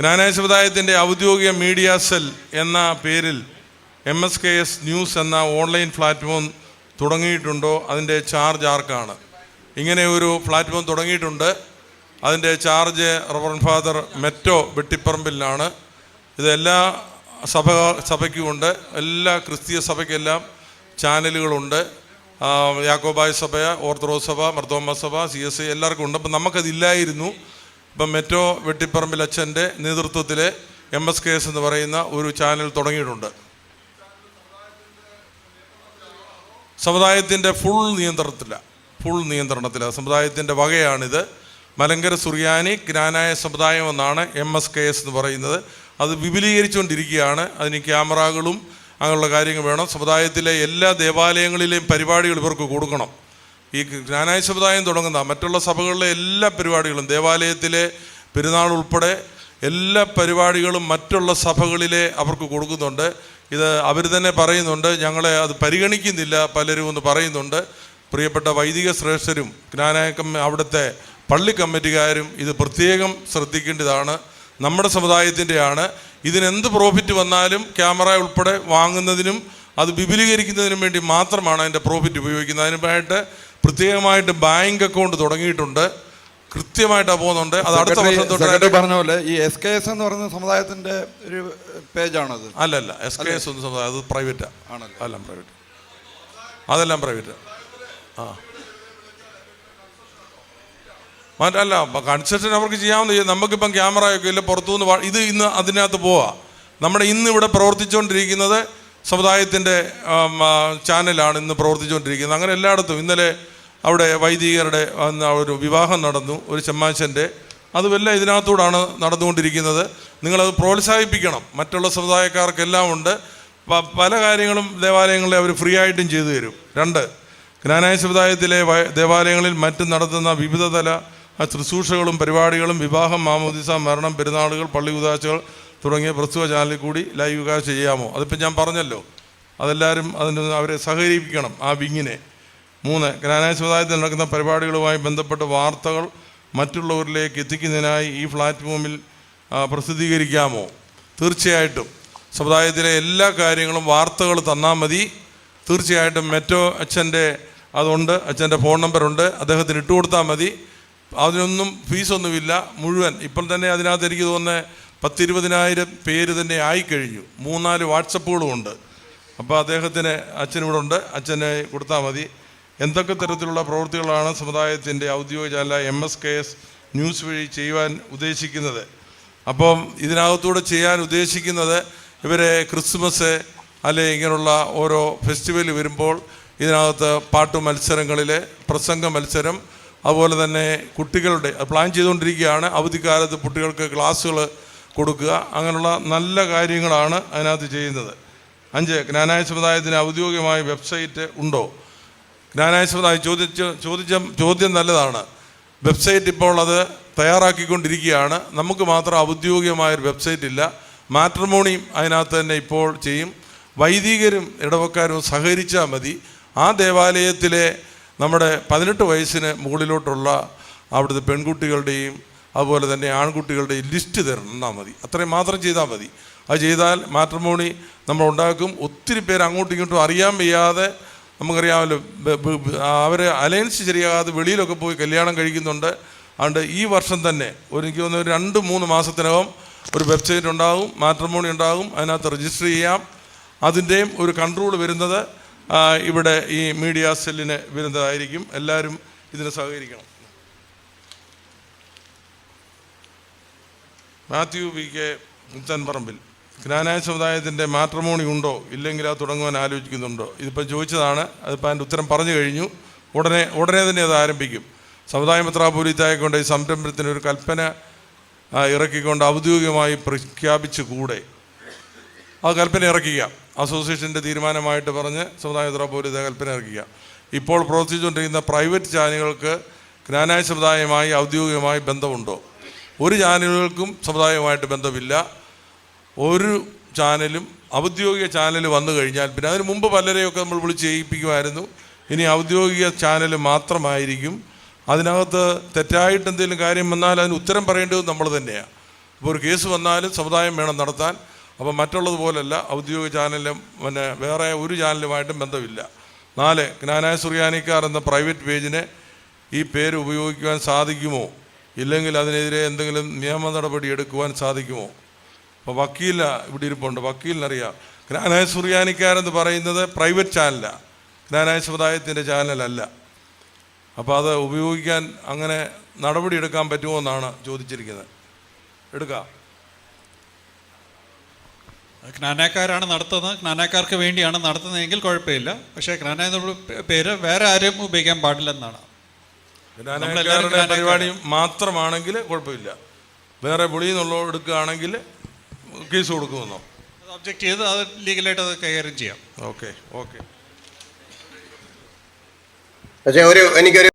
ജ്ഞാനായ സമുദായത്തിന്റെ ഔദ്യോഗിക media cell എന്ന പേരിൽ M S K S news എന്ന ഓൺലൈൻ പ്ലാറ്റ്ഫോം തുടങ്ങിയിട്ടുണ്ടോ? അതിന്റെ ചാർജ് ആർക്കാണ്? ഇങ്ങനെ ഒരു പ്ലാറ്റ്ഫോം തുടങ്ങിയിട്ടുണ്ട്. അതിന്റെ ചാർജ് റവർ ഫാദർ മെറ്റോ വെട്ടിപ്പറമ്പിലാണ്. ഇതെല്ലാ സഭ സഭയ്ക്കുമുണ്ട്. എല്ലാ ക്രിസ്തീയ സഭയ്ക്കെല്ലാം ചാനലുകളുണ്ട്. യാക്കോബായ സഭ ഓർത്തഡോക്സ് സഭ മർത്തോമ സഭ സി എസ് ഐ എല്ലാവർക്കും ഉണ്ട്. അപ്പം നമുക്കതില്ലായിരുന്നു. ഇപ്പം മെറ്റോ വെട്ടിപ്പറമ്പിൽ അച്ഛന്റെ നേതൃത്വത്തിൽ എം എസ് കെ എസ് എന്ന് പറയുന്ന ഒരു ചാനൽ തുടങ്ങിയിട്ടുണ്ട്. സമുദായത്തിന്റെ ഫുൾ നിയന്ത്രണത്തില്ല ഫുൾ നിയന്ത്രണത്തില്ല സമുദായത്തിന്റെ വകയാണിത്. മലങ്കര സുറിയാനി ജ്ഞാനായ സമുദായം എന്നാണ് എം എസ് കെ എസ് എന്ന് പറയുന്നത്. അത് വിപുലീകരിച്ചുകൊണ്ടിരിക്കുകയാണ്. അതിന് ക്യാമറകളും അങ്ങനെയുള്ള കാര്യങ്ങൾ വേണം. സമുദായത്തിലെ എല്ലാ ദേവാലയങ്ങളിലെയും പരിപാടികൾ ഇവർക്ക് കൊടുക്കണം. ഈ ജ്ഞാനായ സമുദായം തുടങ്ങുന്ന മറ്റുള്ള സഭകളിലെ എല്ലാ പരിപാടികളും ദേവാലയത്തിലെ പെരുന്നാൾ ഉൾപ്പെടെ എല്ലാ പരിപാടികളും മറ്റുള്ള സഭകളിലെ അവർക്ക് കൊടുക്കുന്നുണ്ട്. ഇത് അവർ തന്നെ പറയുന്നുണ്ട് ഞങ്ങളെ അത് പരിഗണിക്കുന്നില്ല പലരും എന്ന് പറയുന്നുണ്ട്. പ്രിയപ്പെട്ട വൈദിക ശ്രേഷ്ഠരും ജ്ഞാനായക്കം അവിടുത്തെ പള്ളി കമ്മിറ്റിക്കാരും ഇത് പ്രത്യേകം ശ്രദ്ധിക്കേണ്ടതാണ്. നമ്മുടെ സമുദായത്തിന്റെയാണ്. ഇതിനെന്ത് പ്രോഫിറ്റ് വന്നാലും ക്യാമറ ഉൾപ്പെടെ വാങ്ങുന്നതിനും അത് വിപുലീകരിക്കുന്നതിനും വേണ്ടി മാത്രമാണ് അതിന്റെ പ്രോഫിറ്റ് ഉപയോഗിക്കുന്നത്. അതിനുമായിട്ട് പ്രത്യേകമായിട്ട് ബാങ്ക് അക്കൗണ്ട് തുടങ്ങിയിട്ടുണ്ട്. കൃത്യമായിട്ട് പോകുന്നുണ്ട്. അത് അടുത്ത വർഷം തൊട്ട് പറഞ്ഞ പോലെ ഈ എസ് കെ എസ് എന്ന് പറയുന്ന സമുദായത്തിന്റെ ഒരു പേജാണത്. അല്ലല്ല എസ് കെ എസ് ഒന്നും സമുദായം അത് പ്രൈവറ്റാണ് ആണല്ലോ? അതെല്ലാം പ്രൈവറ്റ് അതെല്ലാം പ്രൈവറ്റ് ആ. മറ്റല്ല കൺസ്ട്രക്ഷൻ അവർക്ക് ചെയ്യാവുന്ന ചെയ്യും നമുക്കിപ്പം ക്യാമറയൊക്കെ ഇല്ല പുറത്തുനിന്ന് ഇത് ഇന്ന് അതിനകത്ത് പോവാ. നമ്മുടെ ഇന്ന് ഇവിടെ പ്രവർത്തിച്ചുകൊണ്ടിരിക്കുന്നത് സമുദായത്തിന്റെ ചാനലാണ് ഇന്ന് പ്രവർത്തിച്ചുകൊണ്ടിരിക്കുന്നത്. അങ്ങനെ എല്ലായിടത്തും ഇന്നലെ അവിടെ വൈദികരുടെ ഒരു വിവാഹം നടന്നു ഒരു ചെമ്മാശന്റെ. അതുമെല്ലാം ഇതിനകത്തൂടാണ് നടന്നുകൊണ്ടിരിക്കുന്നത്. നിങ്ങളത് പ്രോത്സാഹിപ്പിക്കണം. മറ്റുള്ള സമുദായക്കാർക്കെല്ലാം ഉണ്ട്. പല കാര്യങ്ങളും ദേവാലയങ്ങളിൽ അവർ ഫ്രീ ആയിട്ടും ചെയ്തു തരും. രണ്ട് ജ്ഞാനായ സമുദായത്തിലെ ദേവാലയങ്ങളിൽ മറ്റും നടത്തുന്ന വിവിധതല ശുശ്രൂഷകളും പരിപാടികളും വിവാഹം മാമോദിസ മരണം പെരുന്നാളുകൾ പള്ളി ഉദാശകൾ തുടങ്ങിയ പ്രസ്തുത ചാനലിൽ കൂടി ലൈവ് കാശ് ചെയ്യാമോ? അതിപ്പോൾ ഞാൻ പറഞ്ഞല്ലോ. അതെല്ലാവരും അതിന് അവരെ സഹകരിപ്പിക്കണം ആ വിങ്ങിനെ. മൂന്ന് ഗ്രാനായ സമുദായത്തിൽ നടക്കുന്ന പരിപാടികളുമായി ബന്ധപ്പെട്ട വാർത്തകൾ മറ്റുള്ളവരിലേക്ക് എത്തിക്കുന്നതിനായി ഈ പ്ലാറ്റ്ഫോമിൽ പ്രസിദ്ധീകരിക്കാമോ? തീർച്ചയായിട്ടും. സമുദായത്തിലെ എല്ലാ കാര്യങ്ങളും വാർത്തകൾ തന്നാൽ മതി. തീർച്ചയായിട്ടും മെറ്റോ അച്ഛന്റെ അതുണ്ട് അച്ഛന്റെ ഫോൺ നമ്പറുണ്ട്. അദ്ദേഹത്തിന് ഇട്ടുകൊടുത്താൽ മതി. അതിനൊന്നും ഫീസൊന്നുമില്ല മുഴുവൻ. ഇപ്പോൾ തന്നെ അതിനകത്ത് എനിക്ക് തോന്നുന്നത് പത്തിരുപതിനായിരം പേര് തന്നെ ആയിക്കഴിഞ്ഞു. മൂന്നാൽ വാട്സപ്പുകളും ഉണ്ട് അപ്പോൾ അദ്ദേഹത്തിന് അച്ഛനിവിടെ ഉണ്ട് അച്ഛനെ കൊടുത്താൽ മതി. എന്തൊക്കെ തരത്തിലുള്ള പ്രവൃത്തികളാണ് സമുദായത്തിന്റെ ഔദ്യോഗിക ചാനല M S K S news വഴി ചെയ്യുവാൻ ഉദ്ദേശിക്കുന്നത്? അപ്പം ഇതിനകത്തൂടെ ചെയ്യാൻ ഉദ്ദേശിക്കുന്നത് ഇവരെ ക്രിസ്മസ് അല്ലെ ഇങ്ങനെയുള്ള ഓരോ ഫെസ്റ്റിവൽ വരുമ്പോൾ ഇതിനകത്ത് പാട്ട് മത്സരങ്ങളിൽ പ്രസംഗ മത്സരം അതുപോലെ തന്നെ കുട്ടികളുടെ പ്ലാൻ ചെയ്തുകൊണ്ടിരിക്കുകയാണ്. അവധിക്കാലത്ത് കുട്ടികൾക്ക് ക്ലാസ്സുകൾ കൊടുക്കുക. അങ്ങനെയുള്ള നല്ല കാര്യങ്ങളാണ് അതിനകത്ത് ചെയ്യുന്നത്. അഞ്ച് ജ്ഞാനായ സമുദായത്തിന് ഔദ്യോഗികമായ വെബ്സൈറ്റ് ഉണ്ടോ? ജ്ഞാനായ സമുദായം ചോദിച്ച ചോദിച്ച ചോദ്യം നല്ലതാണ്. വെബ്സൈറ്റ് ഇപ്പോൾ അത് തയ്യാറാക്കിക്കൊണ്ടിരിക്കുകയാണ്. നമുക്ക് മാത്രം ഔദ്യോഗികമായൊരു വെബ്സൈറ്റ് ഇല്ല. മാട്രിമോണിയും അതിനകത്ത് തന്നെ ഇപ്പോൾ ചെയ്യും. വൈദികരും ഇടവക്കാരും സഹകരിച്ചാൽ മതി. ആ ദേവാലയത്തിലെ നമ്മുടെ പതിനെട്ട് വയസ്സിന് മുകളിലോട്ടുള്ള അവിടുത്തെ പെൺകുട്ടികളുടെയും അതുപോലെ തന്നെ ആൺകുട്ടികളുടെ ലിസ്റ്റ് തരണം മതി. അത്രയും മാത്രം ചെയ്താൽ മതി. അത് ചെയ്താൽ മാട്രിമോണി നമ്മൾ ഉണ്ടാക്കും. ഒത്തിരി പേര് അങ്ങോട്ടും ഇങ്ങോട്ടും അറിയാൻ വയ്യാതെ നമുക്കറിയാമല്ലോ അവർ അലയൻസ് ശരിയാകാതെ വെളിയിലൊക്കെ പോയി കല്യാണം കഴിക്കുന്നുണ്ട്. അതുകൊണ്ട് ഈ വർഷം തന്നെ ഒരു എനിക്ക് തോന്നുന്ന ഒരു രണ്ട് മൂന്ന് മാസത്തിനകം ഒരു വെബ്സൈറ്റ് ഉണ്ടാകും മാട്രിമോണി ഉണ്ടാകും. അതിനകത്ത് രജിസ്റ്റർ ചെയ്യാം. അതിന്റെയും ഒരു കൺട്രോൾ വരുന്നത് ഇവിടെ ഈ മീഡിയ സെല്ലിന് വരുന്നതായിരിക്കും. എല്ലാവരും ഇതിന് സഹകരിക്കണം. Mathew V K Muthanparambil. Knanaya സമുദായത്തിന്റെ മാട്രിമോണി ഉണ്ടോ? ഇല്ലെങ്കിൽ അത് തുടങ്ങുവാൻ ആലോചിക്കുന്നുണ്ടോ? ഇതിപ്പോൾ ചോദിച്ചതാണ്. അതിപ്പോൾ അതിന്റെ ഉത്തരം പറഞ്ഞു കഴിഞ്ഞു. ഉടനെ ഉടനെ തന്നെ അത് ആരംഭിക്കും. സമുദായ മെത്രാപൊലീത്തായെ കൊണ്ട് ഈ സംരംഭത്തിന് ഒരു കൽപ്പന ഇറക്കിക്കൊണ്ട് ഔദ്യോഗികമായി പ്രഖ്യാപിച്ചു കൂടെ. ആ കൽപ്പന ഇറക്കുക അസോസിയേഷന്റെ തീരുമാനമായിട്ട് പറഞ്ഞ് സമുദായ മെത്രാപൊലീത്ത കൽപ്പന ഇറക്കുക ഇപ്പോൾ പ്രവർത്തിച്ചുകൊണ്ടിരിക്കുന്ന പ്രൈവറ്റ് ചാനലുകൾക്ക് ജ്ഞാനായ സമുദായമായി ഔദ്യോഗികമായി ബന്ധമുണ്ടോ? ഒരു ചാനലുകൾക്കും സമുദായവുമായിട്ട് ബന്ധമില്ല. ഒരു ചാനലും ഔദ്യോഗിക ചാനൽ വന്നു കഴിഞ്ഞാൽ പിന്നെ അതിന് മുമ്പ് പലരെയൊക്കെ നമ്മൾ വിളിച്ച് ചെയ്യിപ്പിക്കുമായിരുന്നു. ഇനി ഔദ്യോഗിക ചാനൽ മാത്രമായിരിക്കും. അതിനകത്ത് തെറ്റായിട്ട് എന്തെങ്കിലും കാര്യം വന്നാൽ അതിന് ഉത്തരം പറയേണ്ടത് നമ്മൾ തന്നെയാണ് അപ്പോൾ ഒരു കേസ് വന്നാലും സമുദായം വേണം നടത്താൻ. അപ്പോൾ മറ്റുള്ളതുപോലല്ല ഔദ്യോഗിക ചാനലും പിന്നെ വേറെ ഒരു ചാനലുമായിട്ടും ബന്ധമില്ല. നാല് ജ്ഞാനായ സുറിയാനിക്കാർ എന്ന പ്രൈവറ്റ് പേജിന് ഈ പേര് ഉപയോഗിക്കുവാൻ സാധിക്കുമോ? ഇല്ലെങ്കിൽ അതിനെതിരെ എന്തെങ്കിലും നിയമ നടപടി എടുക്കുവാൻ സാധിക്കുമോ? അപ്പോൾ വക്കീല ഇവിടെ ഇരിപ്പുണ്ട്. വക്കീലിനറിയാം. ഗ്രാനായ സുറിയാനിക്കാരെന്ന് പറയുന്നത് പ്രൈവറ്റ് ചാനലാണ് ഗ്രാനായ സമുദായത്തിന്റെ ചാനലല്ല. അപ്പോൾ അത് ഉപയോഗിക്കാൻ അങ്ങനെ നടപടി എടുക്കാൻ പറ്റുമോ എന്നാണ് ചോദിച്ചിരിക്കുന്നത്. എടുക്കാം. ജ്ഞാനക്കാരാണ് നടത്തുന്നത്. ജ്ഞാനക്കാർക്ക് വേണ്ടിയാണ് നടത്തുന്നതെങ്കിൽ കുഴപ്പമില്ല. പക്ഷേ ജ്ഞാന പേര് വേറെ ആരും ഉപയോഗിക്കാൻ പാടില്ലെന്നാണ്. ജ്ഞാനായക്കാരാ. പരിപാടി മാത്രമാണെങ്കിൽ കുഴപ്പമില്ല. വേറെ പുളി എന്നുള്ള എടുക്കുകയാണെങ്കിൽ കേസ് കൊടുക്കുമെന്നോ? അത് ഒബ്ജക്റ്റ് ചെയ്ത് അത് ലീഗലായിട്ട് അത് കൈകാര്യം ചെയ്യാം. Okay okay. പക്ഷേ ഒരു എനിക്കൊരു